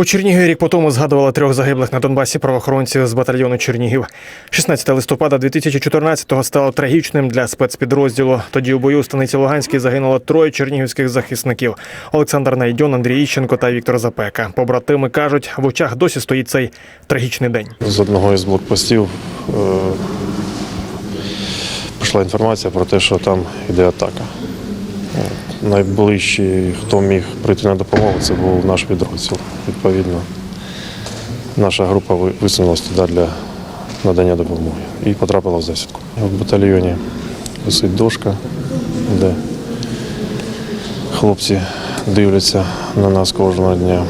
У Чернігові рік по тому згадували трьох загиблих на Донбасі правоохоронців з батальйону Чернігів. 16 листопада 2014-го стало трагічним для спецпідрозділу. Тоді у бою у станиці Луганській загинуло троє чернігівських захисників: Олександр Найдьон, Андрій Іщенко та Віктор Запека. Побратими кажуть, в очах досі стоїть цей трагічний день. З одного із блокпостів е, прийшла інформація про те, що там йде атака. От. Найближчий, хто міг прийти на допомогу, це був наш підрозділ. Відповідно, наша група висунулася туди для надання допомоги і потрапила в засідку. В батальйоні висить дошка, де хлопці дивляться на нас кожного дня.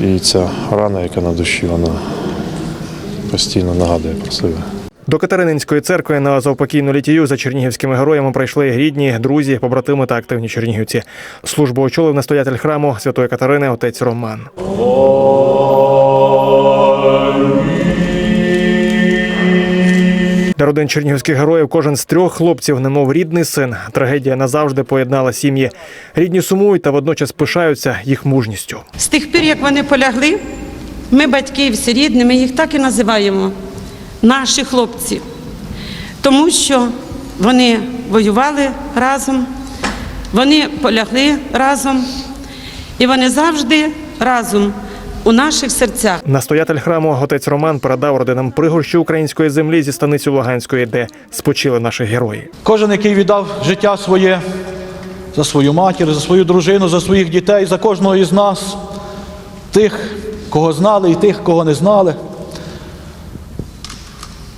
І ця рана, яка на душі, вона постійно нагадує про себе. До Катерининської церкви на заупокійну літію за чернігівськими героями прийшли рідні, друзі, побратими та активні чернігівці. Службу очолив настоятель храму Святої Катерини отець Роман. Для родин чернігівських героїв кожен з трьох хлопців, немов рідний син. Трагедія назавжди поєднала сім'ї. Рідні сумують та водночас пишаються їх мужністю. З тих пір, як вони полягли, ми, батьки, всі рідні, ми їх так і називаємо наші хлопці, тому що вони воювали разом, вони полягли разом, і вони завжди разом у наших серцях. Настоятель храму отець Роман передав родинам пригорщі української землі зі станиці Луганської, де спочили наші герої. Кожен, який віддав життя своє за свою матір, за свою дружину, за своїх дітей, за кожного із нас, тих, кого знали і тих, кого не знали,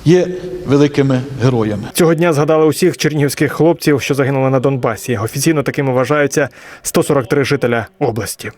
є великими героями. Цього дня згадали усіх чернігівських хлопців, що загинули на Донбасі. Офіційно такими вважаються 143 жителя області.